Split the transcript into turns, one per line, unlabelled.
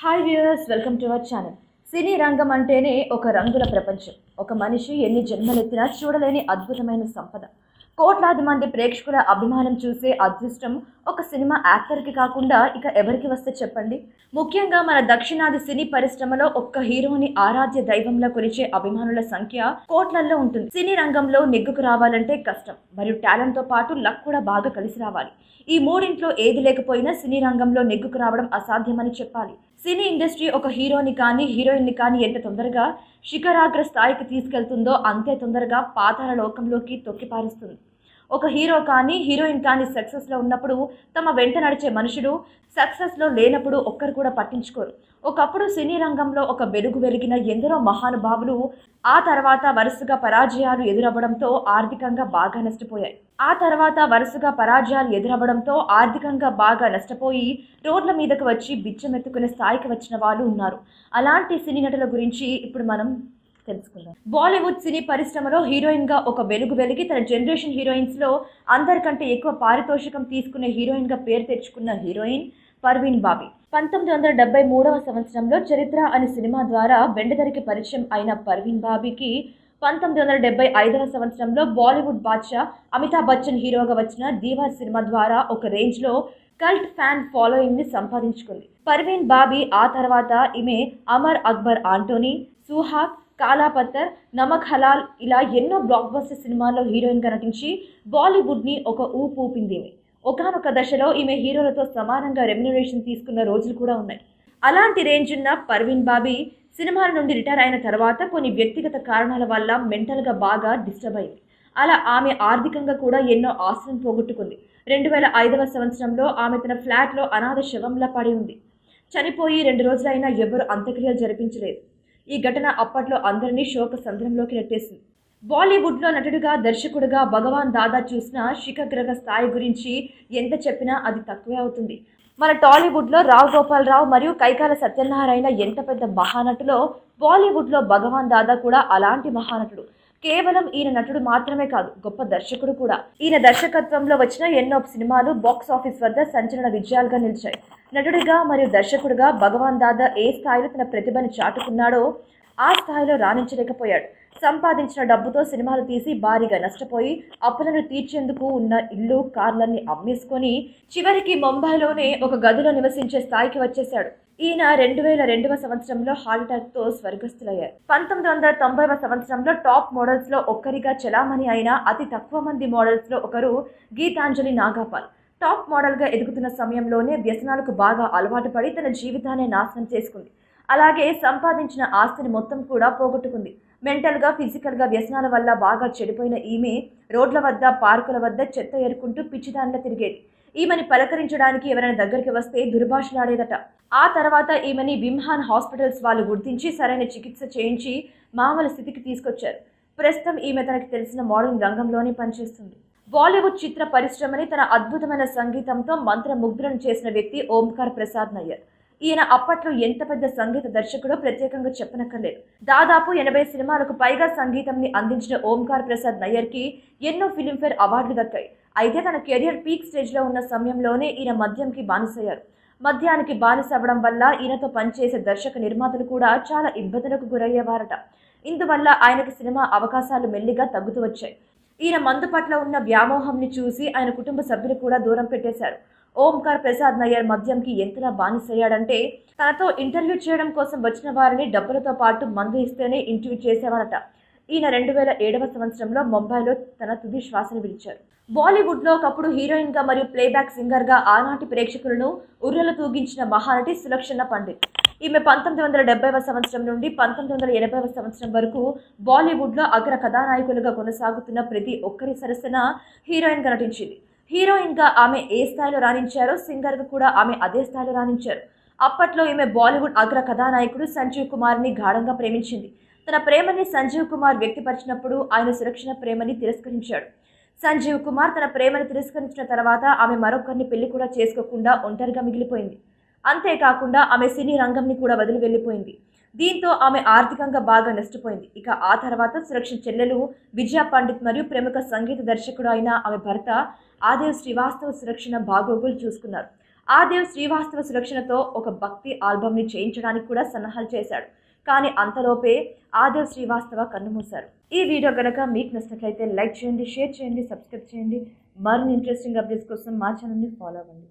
Hi viewers welcome to our channel సినీ రంగం అంటేనే ఒక రంగుల ప్రపంచం. ఒక మనిషి ఎన్ని జన్మలెత్తినా చూడలేని అద్భుతమైన సంపద. కోట్లాది మంది ప్రేక్షకుల అభిమానం చూసే అదృష్టం ఒక సినిమా యాక్టర్కి కాకుండా ఇక ఎవరికి వస్తే చెప్పండి? ముఖ్యంగా మన దక్షిణాది సినీ పరిశ్రమలో ఒక్క హీరోని ఆరాధ్య దైవంలో కొలిచే అభిమానుల సంఖ్య కోట్లల్లో ఉంటుంది. సినీ రంగంలో నెగ్గుకు రావాలంటే కష్టం. మరియు టాలెంట్తో పాటు లక్ కూడా బాగా కలిసి రావాలి. ఈ మూడింట్లో ఏది లేకపోయినా సినీ రంగంలో నెగ్గుకు రావడం అసాధ్యమని చెప్పాలి. సినీ ఇండస్ట్రీ ఒక హీరోని కానీ హీరోయిన్ని కానీ ఎంత తొందరగా శిఖరాగ్ర స్థాయికి తీసుకెళ్తుందో అంతే తొందరగా పాతాల లోకంలోకి తొక్కిపారుస్తుంది ఒక హీరో కానీ హీరోయిన్ కానీ సక్సెస్లో ఉన్నప్పుడు తమ వెంట నడిచే మనుషులు సక్సెస్లో లేనప్పుడు ఒక్కరు కూడా పట్టించుకోరు. ఒకప్పుడు సినీ రంగంలో ఒక వెలుగు వెలిగిన ఎందరో మహానుభావులు ఆ తర్వాత వరుసగా పరాజయాలు ఎదురవ్వడంతో ఆర్థికంగా బాగా నష్టపోయాయి. ఆ తర్వాత వరుసగా పరాజయాలు ఎదురవ్వడంతో ఆర్థికంగా బాగా నష్టపోయి రోడ్ల మీదకు వచ్చి బిచ్చమెత్తుకునే స్థాయికి వచ్చిన వాళ్ళు ఉన్నారు. అలాంటి సినీ నటుల గురించి ఇప్పుడు మనం తెలుసుకుందాం. బాలీవుడ్ సినీ పరిశ్రమలో హీరోయిన్గా ఒక వెలుగు వెలిగి తన జనరేషన్ హీరోయిన్స్లో అందరికంటే ఎక్కువ పారితోషికం తీసుకునే హీరోయిన్గా పేరు తెచ్చుకున్న హీరోయిన్ పర్వీన్ బాబీ. పంతొమ్మిది వందల డెబ్బై మూడవ సంవత్సరంలో చరిత్ర అనే సినిమా ద్వారా వెండితెరకి పరిచయం అయిన పర్వీన్ బాబీకి పంతొమ్మిది వందల డెబ్బై ఐదవ సంవత్సరంలో బాలీవుడ్ బాద్షా అమితాబ్ బచ్చన్ హీరోగా వచ్చిన దీవా సినిమా ద్వారా ఒక రేంజ్లో కల్ట్ ఫ్యాన్ ఫాలోయింగ్ని సంపాదించుకుంది. పర్వీన్ బాబీ ఆ తర్వాత ఈమె అమర్ అక్బర్ ఆంటోనీ సుహాగ్ కాలాపత్తర్ నమక్ హలాల్ ఇలా ఎన్నో బ్లాక్ బస్టర్ సినిమాల్లో హీరోయిన్గా నటించి బాలీవుడ్ని ఒక ఊపు ఊపింది ఈమె. ఒకనొక దశలో ఈమె హీరోలతో సమానంగా రెమ్యునరేషన్ తీసుకున్న రోజులు కూడా ఉన్నాయి. అలాంటి రేంజ్ ఉన్న పర్వీన్ బాబీ సినిమాల నుండి రిటైర్ అయిన తర్వాత కొన్ని వ్యక్తిగత కారణాల వల్ల మెంటల్గా బాగా డిస్టర్బ్ అయింది. అలా ఆమె ఆర్థికంగా కూడా ఎన్నో ఆస్తులను పోగొట్టుకుంది. రెండు వేల ఐదవ సంవత్సరంలో ఆమె తన ఫ్లాట్లో అనాథ శవంలా పడి ఉంది. చనిపోయి రెండు రోజులైనా ఎవరు అంత్యక్రియలు జరిపించలేదు. ఈ ఘటన అప్పట్లో అందరినీ శోక సంద్రంలోకి నెట్టేసింది. బాలీవుడ్లో నటుడిగా దర్శకుడిగా భగవాన్ దాదా చూసిన శిఖగ్రహ స్థాయి గురించి ఎంత చెప్పినా అది తక్కువే అవుతుంది. మన టాలీవుడ్లో రావు గోపాలరావు మరియు కైకాల సత్యనారాయణ ఎంత పెద్ద మహానటులో బాలీవుడ్లో భగవాన్ దాదా కూడా అలాంటి మహానటుడు. కేవలం ఈయన నటుడు మాత్రమే కాదు గొప్ప దర్శకుడు కూడా. ఈయన దర్శకత్వంలో వచ్చిన ఎన్నో సినిమాలు బాక్స్ ఆఫీస్ వద్ద సంచలన విజయాలుగా నిలిచాయి. నటుడిగా మరియు దర్శకుడిగా భగవాన్ దాదా ఏ స్థాయిలో తన ప్రతిభను చాటుకున్నాడో ఆ స్థాయిలో రాణించలేకపోయాడు. సంపాదించిన డబ్బుతో సినిమాలు తీసి భారీగా నష్టపోయి అప్పులను తీర్చేందుకు ఉన్న ఇల్లు కార్లన్నీ అమ్మేసుకొని చివరికి ముంబైలోనే ఒక గదిలో నివసించే స్థాయికి వచ్చేశాడు. ఈయన రెండు వేల రెండవ సంవత్సరంలో హాల్టాక్తో స్వర్గస్థులయ్యారు. పంతొమ్మిది వందల తొంభైవ సంవత్సరంలో టాప్ మోడల్స్లో ఒక్కరిగా చలామణి అయిన అతి తక్కువ మంది మోడల్స్లో ఒకరు గీతాంజలి నాగాపాల్. టాప్ మోడల్గా ఎదుగుతున్న సమయంలోనే వ్యసనాలకు బాగా అలవాటు పడి తన జీవితాన్ని నాశనం చేసుకుంది. అలాగే సంపాదించిన ఆస్తిని మొత్తం కూడా పోగొట్టుకుంది. మెంటల్గా ఫిజికల్గా వ్యసనాల వల్ల బాగా చెడిపోయిన ఈమె రోడ్ల వద్ద పార్కుల వద్ద చెత్త ఏరుకుంటూ పిచ్చిదానిలా తిరిగేది ఈమెని పలకరించడానికి ఎవరైనా దగ్గరికి వస్తే దుర్భాషలాడేదట. ఆ తర్వాత ఈమెని విమ్హాన్ హాస్పిటల్స్ వాళ్ళు గుర్తించి సరైన చికిత్స చేయించి మామూలు స్థితికి తీసుకొచ్చారు. ప్రస్తుతం ఈమె తనకి తెలిసిన మోడలింగ్ రంగంలోనే పనిచేస్తుంది. బాలీవుడ్ చిత్ర పరిశ్రమని తన అద్భుతమైన సంగీతంతో మంత్రముగ్ధులను చేసిన వ్యక్తి ఓంకార్ ప్రసాద్ నయ్యర్. ఈయన అప్పట్లో ఎంత పెద్ద సంగీత దర్శకుడో ప్రత్యేకంగా చెప్పనక్కర్లేదు. దాదాపు ఎనభై సినిమాలకు పైగా సంగీతంని అందించిన ఓంకార్ ప్రసాద్ నయ్యర్కి ఎన్నో ఫిలింఫేర్ అవార్డులు దక్కాయి. అయితే తన కెరియర్ పీక్ స్టేజ్లో ఉన్న సమయంలోనే ఈయన మద్యంకి బానిసయ్యారు. మద్యానికి బానిస అవ్వడం వల్ల ఈయనతో పనిచేసే దర్శక నిర్మాతలు కూడా చాలా ఇబ్బందులకు గురయ్యేవారట. ఇందువల్ల ఆయనకి సినిమా అవకాశాలు మెల్లిగా తగ్గుతూ వచ్చాయి. ఈయన మందు పట్ల ఉన్న వ్యామోహంని చూసి ఆయన కుటుంబ సభ్యులు కూడా దూరం పెట్టేశారు. ఓంకార్ ప్రసాద్ నయ్యర్ మద్యంకి ఎంతలా బానిసయ్యాడంటే తనతో ఇంటర్వ్యూ చేయడం కోసం వచ్చిన వారిని డబ్బులతో పాటు మందు ఇస్తేనే ఇంటర్వ్యూ చేసేవారట. ఈయన రెండు వేల ఏడవ సంవత్సరంలో ముంబైలో తన తుది శ్వాసను విడిచారు. బాలీవుడ్లో ఒకప్పుడు హీరోయిన్గా మరియు ప్లేబ్యాక్ సింగర్గా ఆనాటి ప్రేక్షకులను ఉర్రలు తూగించిన మహానటి సులక్షణ పండిత్. ఈమె పంతొమ్మిది వందల డెబ్బైవ సంవత్సరం నుండి పంతొమ్మిది వందల ఎనభైవ సంవత్సరం వరకు బాలీవుడ్లో అగ్ర కథానాయకులుగా కొనసాగుతున్న ప్రతి ఒక్కరి సరసన హీరోయిన్గా నటించింది. హీరోయిన్గా ఆమె ఏ స్థాయిలో రాణించారో సింగర్గా కూడా ఆమె అదే స్థాయిలో రాణించారు. అప్పట్లో ఈమె బాలీవుడ్ అగ్ర కథానాయకుడు సంజీవ్ కుమార్ని గాఢంగా ప్రేమించింది. తన ప్రేమని సంజీవ్ కుమార్ వ్యక్తపరిచినప్పుడు ఆయన సురక్షణ ప్రేమని తిరస్కరించాడు. సంజీవ్ కుమార్ తన ప్రేమను తిరస్కరించిన తర్వాత ఆమె మరొకరిని పెళ్ళి కూడా చేసుకోకుండా ఒంటరిగా మిగిలిపోయింది. అంతేకాకుండా ఆమె సినీ రంగంని కూడా వదిలి వెళ్ళిపోయింది. దీంతో ఆమె ఆర్థికంగా బాగా నష్టపోయింది. ఇక ఆ తర్వాత సురక్ష చెల్లెలు విజయ పండిత్ మరియు ప్రముఖ సంగీత దర్శకుడు అయిన ఆమె భర్త ఆదేవ్ శ్రీవాస్తవ సురక్షణ బాగోగులు చూసుకున్నారు. ఆదేవ్ శ్రీవాస్తవ సురక్షణతో ఒక భక్తి ఆల్బమ్ని చేయించడానికి కూడా సన్నాహాలు చేశాడు. కానీ అంతలోపే ఆదేవ్ శ్రీవాస్తవ కన్నుమూశారు. ఈ వీడియో కనుక మీకు నచ్చినట్లయితే లైక్ చేయండి షేర్ చేయండి సబ్స్క్రైబ్ చేయండి. మరిన్ని ఇంట్రెస్టింగ్ అప్డేట్స్ కోసం మా ఛానల్ని ఫాలో అవ్వండి.